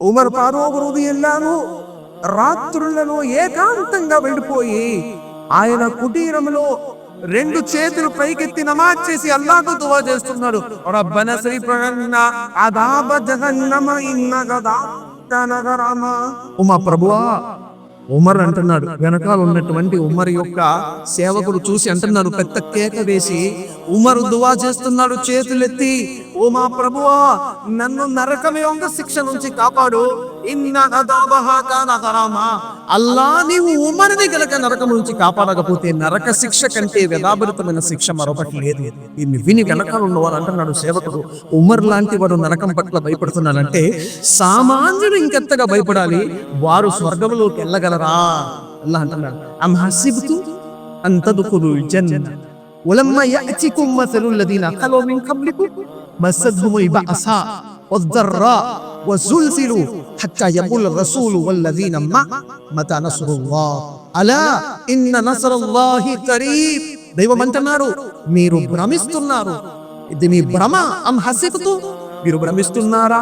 ఉమర్ ఫారూక్ రుదియల్లాను రాత్రులలో ఏకాంతంగా వెళ్ళిపోయి ఆయన కుటీరంలో రెండు చేతులు పైకెత్తి నమాజ్ చేసి అల్లాకు దువా చేస్తున్నాడు. రబ్బన శ్రీప్రగన్న అదాబ జహన్నమ ఇన్నగదా నగరమా ఉమా ప్రభువా ఉమర్ అంటున్నాడు. వెనకాల ఉన్నటువంటి ఉమర్ యొక్క సేవకుడు చూసి అంటున్నాడు పెద్ద కేక వేసి ఉమరు దువా చేస్తున్నాడు చేతులెత్తి ఓ మా ప్రభువా నన్ను నరకం యొక్క శిక్ష నుంచి కాపాడు ఇన్న అదాబహ కాన హరామా. అల్లా నీవు ఉమరిని గనక నరకం నుంచి కాపాడకపోతే నరక శిక్ష కంటే వ్యధాభరితమైన శిక్ష మరొకటి లేదు దీన్ని విని వెనకాల ఉన్నవారు అంటున్నాడు సేవకుడు ఉమర్ లాంటి వాడు నరకం పట్ల భయపడుతున్నాడంటే సామాన్యుడు ఇంకెంతగా భయపడాలి వారు స్వర్గంలోకి వెళ్ళగలరా అల్లా అంటున్నాడు అమ్ హసిబ్తు అన్ తద్ఖులుల్ జన్న ولما يأتكم مثل الذين خلوا من قبلكم مستهم البأساء والضراء وزلزلوا حتى يقول الرسول والذين معه متى نصر الله ألا إن نصر الله قريب దైవం అంటున్నారు మీరు భ్రమిస్తున్నారు ఇది మీ భ్రమ అం హసిబతు మీరు భ్రమిస్తున్నారా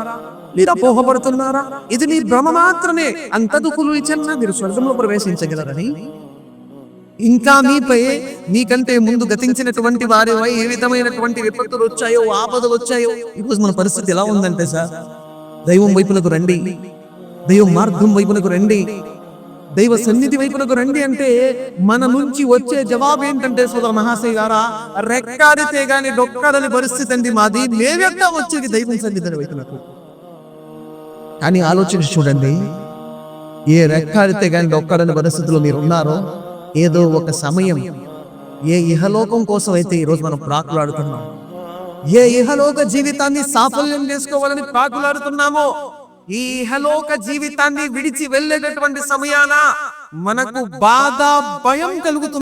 లేదా పోహపడుతున్నారా ఇది మీ భ్రమ మాత్రమే అంతదుకులు ఇచ్చన్నా మీరు స్వర్గంలో ప్రవేశించగలరని ఇంకా మీపై మీకంటే ముందు గతించినటువంటి వారి ఏ విధమైనటువంటి విపత్తులు వచ్చాయో ఆపదలు వచ్చాయో ఈరోజు మన పరిస్థితి ఎలా ఉందంటే సార్? దైవం వైపునకు రండి. దైవ మార్గం వైపునకు రండి. దైవ సన్నిధి వైపునకు రండి అంటే మన నుంచి వచ్చే జవాబు ఏంటంటే సోదర మహాశయ గారా రెక్కాడితే గాని డొక్కాడని పరిస్థితి అండి మాది. మేమెట్టా వచ్చేది దైవం సన్నిధి వైపునకు? కానీ ఆలోచించి చూడండి. ఏ రెక్కాడితే గాని డొక్కాడని పరిస్థితిలో మీరు ఉన్నారో ఏదో ఒక సమయం ఏ ఇహలోకం కోసం అయితే ఈరోజు మనం ప్రాకులాడుతున్నాం ఏ ఇహలోక జీవితాన్ని సాఫల్యం చేసుకోవాలని ప్రాకులాడుతున్నామో ఈ ఇహలోక జీవితాన్ని విడిచి వెళ్ళేటటువంటి సమయాన మనకు బాధ భయం కలుగుతుంది.